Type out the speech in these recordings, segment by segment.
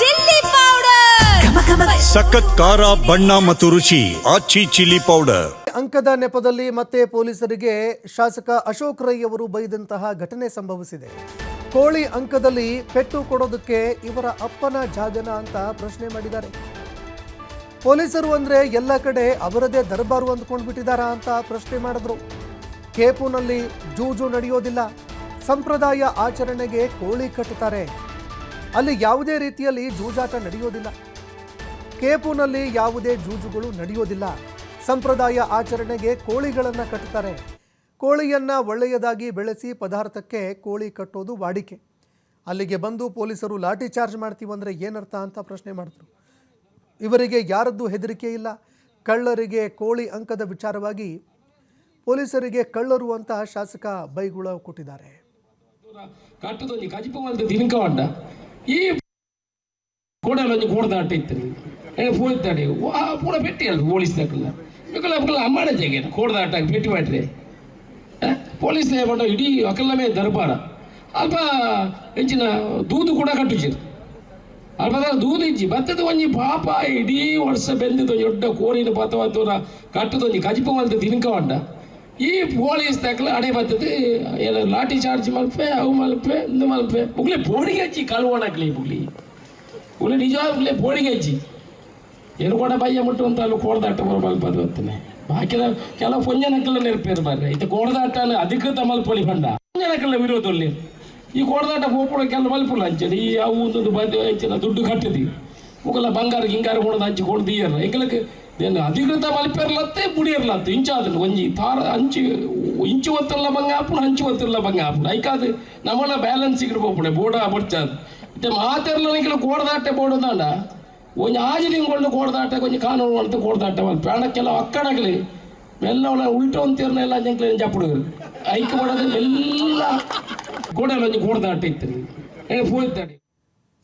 Chilli powder. ಸಖತ್ ಖಾರ ಬಣ್ಣ ಮತ್ತು ರುಚಿ ಆಚಿ ಚಿಲ್ಲಿ ಪೌಡರ್. ಅಂಕದ ನೆಪದಲ್ಲಿ ಮತ್ತೆ ಪೊಲೀಸರಿಗೆ ಶಾಸಕ ಅಶೋಕ್ ರೈ ಅವರು ಬೈದಂತಹ ಘಟನೆ ಸಂಭವಿಸಿದೆ. ಕೋಳಿ ಅಂಕದಲ್ಲಿ ಪೆಟ್ಟು ಕೊಡೋದಕ್ಕೆ ಇವರ ಅಪ್ಪನ ಜಾಗನ ಅಂತ ಪ್ರಶ್ನೆ ಮಾಡಿದ್ದಾರೆ. ಪೊಲೀಸರು ಅಂದ್ರೆ ಎಲ್ಲ ಕಡೆ ಅವರದೇ ದರ್ಬಾರು ಅಂದ್ಕೊಂಡು ಬಿಟ್ಟಿದಾರಾ ಅಂತ ಪ್ರಶ್ನೆ ಮಾಡಿದ್ರು. ಕೇಪುನಲ್ಲಿ ಜೂಜು ನಡೆಯೋದಿಲ್ಲ. ಸಂಪ್ರದಾಯ ಆಚರಣೆಗೆ ಕೋಳಿ ಕಟ್ಟುತ್ತಾರೆ. ಅಲ್ಲಿ ಯಾವುದೇ ರೀತಿಯಲ್ಲಿ ಜೂಜಾಟ ನಡೆಯೋದಿಲ್ಲ. ಕೇಪುನಲ್ಲಿ ಯಾವುದೇ ಜೂಜುಗಳು ನಡೆಯೋದಿಲ್ಲ. ಸಂಪ್ರದಾಯ ಆಚರಣೆಗೆ ಕೋಳಿಗಳನ್ನು ಕಟ್ಟುತ್ತಾರೆ ಕೋಳಿಯನ್ನು ಒಳ್ಳೆಯದಾಗಿ ಬೆಳೆಸಿ ಪದಾರ್ಥಕ್ಕೆ ಕೋಳಿ ಕಟ್ಟೋದು ವಾಡಿಕೆ. ಅಲ್ಲಿಗೆ ಬಂದು ಪೊಲೀಸರು ಲಾಠಿ ಚಾರ್ಜ್ ಮಾಡ್ತೀವಂದರೆ ಏನರ್ಥ ಅಂತ ಪ್ರಶ್ನೆ ಮಾಡಿದ್ರು. ಇವರಿಗೆ ಯಾರದ್ದು ಹೆದರಿಕೆ ಇಲ್ಲ. ಕಳ್ಳರಿಗೆ ಕೋಳಿ ಅಂಕದ ವಿಚಾರವಾಗಿ ಪೊಲೀಸರಿಗೆ ಕಳ್ಳರು ಅಂತ ಶಾಸಕ ಬೈಗುಳ ಕೊಟ್ಟಿದ್ದಾರೆ. ಕಟ್ಟದೊಂಜಿ ಕಜಿಪ ಮಲ್ತ ತಿನ್ಕ ಪಡ್ಡ ಈ ಕೋಡಲ ಕೂಡ ಕೋಡದಾಟ ಇತ್ತು ಪೋಯ್ತಾಡೆ ಪೂರ ಪೆಟ್ಟಿ ಅಲ್ಲ ಪೊಲೀಸ್ ತಕ್ಕಲ್ಲ ಮಿಕ್ಕಲ ಮಕ್ಕಳ ಅಮ್ಮಾಡ ಜಗೇನ ಕೋಡದಾಟ ಪೆಟ್ಟಿ ಮಾಡ್ರೆ ಪೊಲೀಸ್ ಪಂಡ ಇಡೀ ಅಕಲ್ಲಮೇ ದರ್ಬಾರ. ಅಲ್ಪ ಹೆಂಚಿನ ದೂದು ಕೂಡ ಕಟ್ಟುಚಿರು ಅಲ್ಪ ದೂದು ಇಂಜಿ ಬತ್ತದ ಒಂಜಿ ಪಾಪ, ಇಡೀ ವರ್ಷ ಬೆಂದಿದ್ದು ದೊಡ್ಡ ಕೋರಿನ ಪಾತವಾತೂರ ಕಟ್ಟದೊಂಜಿ ಕಜಿಪವಂತ ತಿನ್ಕವಂಡ ತಿನ್ಕ ಪಡ್ಡ ಈ ಪೊಲೀಸ್ ತಕ್ಕಲ ಅಡೆ ಬರ್ತದೆ. ಎಲ್ಲ ಲಾಠಿ ಚಾರ್ಜ್ ಮಲ್ಪೆ, ಅವು ಮಲ್ಪೆ, ಇಂದು ಮಲ್ಪೆ. ಬುಗ್ಲೆ ಬೋಡಿಗೆ ಹಚ್ಚಿ ಕಲ್ವಣಕ್ಲಿ ಬುಗ್ಲಿ ಬುಗ್ಲಿ ನಿಜ ಬುಗ್ಲೆ ಬೋಡಿಗೆ ಹಚ್ಚಿ. ಏನು ಕೂಡ ಬಯ್ಯ ಮುಟ್ಟು ಅಂತ ಅಲ್ಲಿ ಕೋಡ್ದಾಟ ಬರಬಲ್ಪದು ಗೊತ್ತನೆ ಬಾಕಿದ ಕೆಲವು ಪೊಂಜನಕ್ಕೆಲ್ಲ ನೆರಪೇರು ಬರ್ರೆ ಇದು ಕೋಡ್ದಾಟ ಅಧಿಕೃತ ಮಲ್ಪೊಳಿ ಬಂಡ ಪೊಂಜನಕ್ಕೆಲ್ಲ ವಿರೋಧಲ್ಲಿ ಈ ಕೋಡ್ದಾಟ ಹೋಗ್ಬಿಡೋ ಕೆಲ ಮಲ್ಪುಲ್ಲ ಹಂಚಡಿ ಈ ಅವು ಒಂದು ಬಂದು ಹಂಚಿನ ದುಡ್ಡು ಕಟ್ಟದಿ ಮುಗಲ ಬಂಗಾರ ಗಿಂಗಾರ ಕೊಡೋದು ಹಂಚಿ ಕೊಡ್ದು ಇಯರ್ ಎಂಕಲಕ್ಕೆ ಏನು ಅಧಿಕೃತ ಮಲ್ಪೇರ್ಲತ್ತೆ ಬುಡಿರ್ಲತ್ತೆ ಇಂಚಾದ್ರೆ ಒಂಜಿ ತಾರ ಹಂಚಿ ಇಂಚು ಒತ್ತಲ್ಲ ಬಂಗ ಆಪುಣ ಹಂಚು ಒತ್ತಲ್ಲ ಬಂಗ ಆಪುಣ. ಐಕಾದು ನಮ್ಮಲ್ಲ ಬ್ಯಾಲೆನ್ಸ್ ಹೋಗ್ಬಿಡೆ ಬೋಡ ಬಡ್ಚಾದು ಮತ್ತೆ ಮಾತೆರ್ಲ ನಿಂಕಲು ಕೋಡ್ದಾಟೆ ಬೋಡದಾಂಡ ಒಂಜಿ ಆಜಿಲಿಂಗೊಂಡು ಕೋಡ್ದಾಟೆ ಕೊಂಚ ಕಾನೂನು ಅಂತ ಕೋಡ್ದಾಟೆ ಮಲ್ಪ ಪ್ರಾಣಕ್ಕೆಲ್ಲ ಅಕ್ಕಡಾಗಲಿ. ಮೆಲ್ಲ ಒಳ ಉಲ್ಟ ಅಂತೀರ್ನ ಎಲ್ಲ ಜಂಕ್ಲೆ ಜಪ್ಪುಡುಗರು ಐಕ್ ಮಾಡೋದು ಎಲ್ಲ ಕೋಡಲ್ಲ ಒಂಜಿ ಕೋಡ್ದಾಟ ಇತ್ತು ಹೋಯ್ತಾಡಿ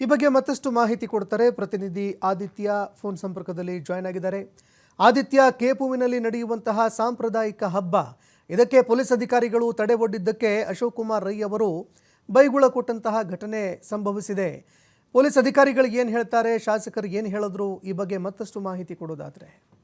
ಈ ಬಗ್ಗೆ ಮತ್ತಷ್ಟು ಮಾಹಿತಿ ಕೊಡ್ತಾರೆ ಪ್ರತಿನಿಧಿ ಆದಿತ್ಯ. ಫೋನ್ ಸಂಪರ್ಕದಲ್ಲಿ ಜಾಯ್ನ್ ಆಗಿದ್ದಾರೆ. ಆದಿತ್ಯ, ಕೇಪುವಿನಲ್ಲಿ ನಡೆಯುವಂತಹ ಸಾಂಪ್ರದಾಯಿಕ ಹಬ್ಬ. ಇದಕ್ಕೆ ಪೊಲೀಸ್ ಅಧಿಕಾರಿಗಳು ತಡೆ ಒಡ್ಡಿದ್ದಕ್ಕೆ ಅಶೋಕ್ ಕುಮಾರ್ ರೈ ಅವರು ಬೈಗುಳ ಕೊಟ್ಟಂತಹ ಘಟನೆ ಸಂಭವಿಸಿದೆ. ಪೊಲೀಸ್ ಅಧಿಕಾರಿಗಳಿಗೆ ಏನು ಹೇಳ್ತಾರೆ, ಶಾಸಕರು ಏನು ಹೇಳಿದ್ರು, ಈ ಬಗ್ಗೆ ಮತ್ತಷ್ಟು ಮಾಹಿತಿ ಕೊಡೋದಾದ್ರೆ.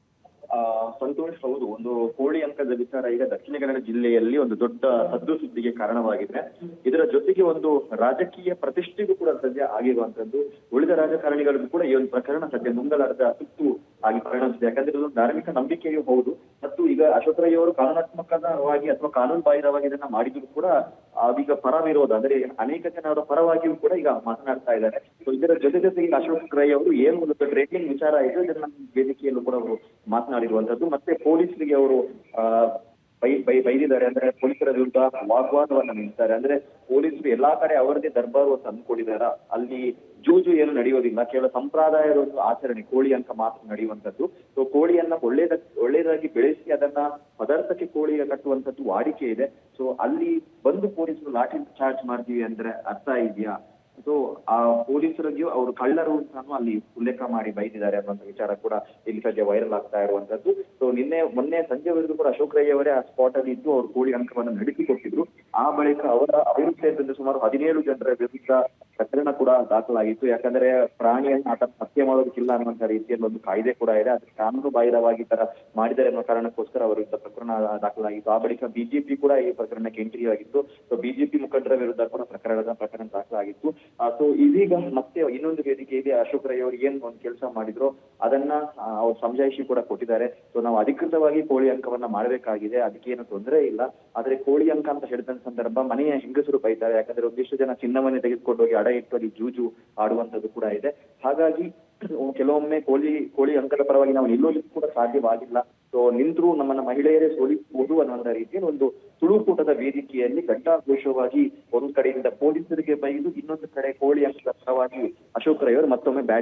ಸಂತೋಷ್ ಹೌದು, ಒಂದು ಕೋಳಿ ಅಂಕದ ವಿಚಾರ ಈಗ ದಕ್ಷಿಣ ಕನ್ನಡ ಜಿಲ್ಲೆಯಲ್ಲಿ ಒಂದು ದೊಡ್ಡ ಸದ್ದು ಸುದ್ದಿಗೆ ಕಾರಣವಾಗಿದೆ. ಇದರ ಜೊತೆಗೆ ಒಂದು ರಾಜಕೀಯ ಪ್ರತಿಷ್ಠೆಗೂ ಕೂಡ ಸದ್ಯ ಆಗಿರುವಂತದ್ದು, ಉಳಿದ ರಾಜಕಾರಣಿಗಳಿಗೂ ಕೂಡ ಈ ಒಂದು ಪ್ರಕರಣ ಸದ್ಯ ಮುಂಗಲಾರದ ಸುತ್ತು ಆಗಿ ಪರಿಣಮಿಸಿದೆ ಯಾಕಂದ್ರೆ ಇದೊಂದು ಧಾರ್ಮಿಕ ನಂಬಿಕೆಯೂ ಹೌದು. ಮತ್ತು ಈಗ ಅಶೋಕ್ ರೈ ಅವರು ಕಾನೂನಾತ್ಮಕವಾಗಿ ಅಥವಾ ಕಾನೂನು ಬಾಹಿರವಾಗಿ ಇದನ್ನ ಮಾಡಿದ್ರು ಕೂಡ ಈಗ ಪರ ವಿರೋಧ ಅಂದ್ರೆ ಅನೇಕ ಜನರ ಪರವಾಗಿಯೂ ಕೂಡ ಈಗ ಮಾತನಾಡ್ತಾ ಇದ್ದಾರೆ. ಸೊ ಇದರ ಜೊತೆ ಜೊತೆಗೆ ಅಶೋಕ್ ರೈ ಅವರು ಏನು ಒಂದು ಟ್ರೇಡಿಂಗ್ ವಿಚಾರ ಇದೆ ಇದನ್ನ ವೇದಿಕೆಯಲ್ಲೂ ಕೂಡ ಅವರು ಮಾತನಾಡಿರುವಂತದ್ದು ಮತ್ತೆ ಪೊಲೀಸರಿಗೆ ಅವರು ಬೈ ಬೈ, ಬೈದಿದ್ದಾರೆ. ಅಂದ್ರೆ ಪೊಲೀಸರ ವಿರುದ್ಧ ವಾಗ್ವಾದವನ್ನ ನಿಲ್ಲಿಸಿದ್ದಾರೆ ಅಂದ್ರೆ ಪೊಲೀಸರು ಎಲ್ಲಾ ಕಡೆ ಅವರದೇ ದರ್ಬಾರು ತಂದುಕೊಂಡಿದ್ದಾರ ಅಲ್ಲಿ ಜೂಜು ಏನು ನಡೆಯೋದಿಲ್ಲ. ಕೇವಲ ಸಂಪ್ರದಾಯದ ಒಂದು ಆಚರಣೆ, ಕೋಳಿ ಅಂತ ಮಾತ್ರ ನಡೆಯುವಂತದ್ದು ಸೊ ಕೋಳಿಯನ್ನ ಒಳ್ಳೇದ, ಒಳ್ಳೇದಾಗಿ ಬೆಳೆಸಿ ಅದನ್ನ ಪದಾರ್ಥಕ್ಕೆ ಕೋಳಿ ಕಟ್ಟುವಂತದ್ದು ವಾಡಿಕೆ ಇದೆ. ಸೊ ಅಲ್ಲಿ ಬಂದು ಪೊಲೀಸರು ಲಾಠಿ ಚಾರ್ಜ್ ಮಾಡ್ತೀವಿ ಅಂದ್ರೆ ಅರ್ಥ ಇದೆಯಾ? ಸೊ ಆ ಪೊಲೀಸರಿಗೂ ಅವರು ಕಳ್ಳರು ಅಂತಾನು ಅಲ್ಲಿ ಉಲ್ಲೇಖ ಮಾಡಿ ಬೈದಿದ್ದಾರೆ ಅನ್ನುವಂತ ವಿಚಾರ ಕೂಡ ಇಲ್ಲಿ ಸದ್ಯ ವೈರಲ್ ಆಗ್ತಾ ಇರುವಂತದ್ದು. ಸೊ ನಿನ್ನೆ, ಮೊನ್ನೆ ಸಂಜೆವರೆಗೂ ಕೂಡ ಅಶೋಕ್ ರೈ ಅವರೇ ಆ ಸ್ಪಾಟ್ ಅಲ್ಲಿ ಇದ್ದು ಅವರು ಕೋಳಿ ಅಂಕವನ್ನು ನಡೆಸಿಕೊಟ್ಟಿದ್ರು. ಆ ಬಳಿಕ ಅವರ ಅವರು ಸುಮಾರು ಹದಿನೇಳು ಜನರ ವಿರುದ್ಧ ಪ್ರಕರಣ ಕೂಡ ದಾಖಲಾಗಿತ್ತು. ಯಾಕಂದ್ರೆ ಪ್ರಾಣಿಯನ್ನು ಆತ ಹತ್ಯೆ ಮಾಡೋದಕ್ಕಿಲ್ಲ ಅನ್ನುವಂತ ರೀತಿಯಲ್ಲಿ ಒಂದು ಕಾಯ್ದೆ ಕೂಡ ಇದೆ. ಅದು ಕಾನೂನು ಬಾಹಿರವಾಗಿ ತರ ಮಾಡಿದ್ದಾರೆ ಅನ್ನೋ ಕಾರಣಕ್ಕೋಸ್ಕರ ಅವರ ವಿರುದ್ಧ ಪ್ರಕರಣ ದಾಖಲಾಗಿತ್ತು. ಆ ಬಳಿಕ ಬಿಜೆಪಿ ಕೂಡ ಈ ಪ್ರಕರಣಕ್ಕೆ ಎಂಟ್ರಿ ಆಗಿತ್ತು. ಸೊ ಬಿಜೆಪಿ ಮುಖಂಡರ ವಿರುದ್ಧ ಕೂಡ ಪ್ರಕರಣದ ಪ್ರಕರಣ ದಾಖಲಾಗಿತ್ತು. ಸೊ ಇದೀಗ ಮತ್ತೆ ಇನ್ನೊಂದು ವೇದಿಕೆಯಲ್ಲಿ ಅಶೋಕ್ ರೈ ಅವರು ಏನ್ ಒಂದು ಕೆಲಸ ಮಾಡಿದ್ರು ಅದನ್ನ ಅವ್ರು ಸಮಜಾಯಿಷಿ ಕೂಡ ಕೊಟ್ಟಿದ್ದಾರೆ. ಸೊ ನಾವು ಅಧಿಕೃತವಾಗಿ ಕೋಳಿ ಅಂಕವನ್ನ ಮಾಡಬೇಕಾಗಿದೆ. ಅದಕ್ಕೆ ಏನು ತೊಂದರೆ ಇಲ್ಲ. ಆದ್ರೆ ಕೋಳಿ ಅಂಕ ಅಂತ ಹೇಳಿದ ಸಂದರ್ಭ ಮನೆಯ ಹೆಂಗಸರು ಬೈತಾರೆ. ಯಾಕಂದ್ರೆ ಒಂದಿಷ್ಟು ಜನ ಚಿನ್ನವನ್ನೇ ತೆಗೆದುಕೊಂಡು ಹೋಗಿ ಅಡ ಅಲ್ಲಿ ಜೂಜು ಆಡುವಂತದ್ದು ಕೂಡ ಇದೆ. ಹಾಗಾಗಿ ಕೆಲವೊಮ್ಮೆ ಕೋಳಿ ಕೋಳಿ ಅಂಕದ ಪರವಾಗಿ ನಾವು ನಿಲ್ಲೋದಕ್ಕೂ ಕೂಡ ಸಾಧ್ಯವಾಗಿಲ್ಲ. ಸೊ ನಿಂತರೂ ನಮ್ಮನ್ನ ಮಹಿಳೆಯರೇ ಸೋಲಿಸಬಹುದು ಅನ್ನುವಂತ ರೀತಿಯಲ್ಲಿ ಒಂದು ತುಳುಕೂಟದ ವೇದಿಕೆಯಲ್ಲಿ ಘಂಟಾಘೋಷವಾಗಿ ಒಂದ್ ಕಡೆಯಿಂದ ಪೊಲೀಸರಿಗೆ ಬೈದು ಇನ್ನೊಂದು ಕಡೆ ಕೋಳಿ ಅಂಕದ ಪರವಾಗಿ ಅಶೋಕ್ ರೈವರ್ ಮತ್ತೊಮ್ಮೆ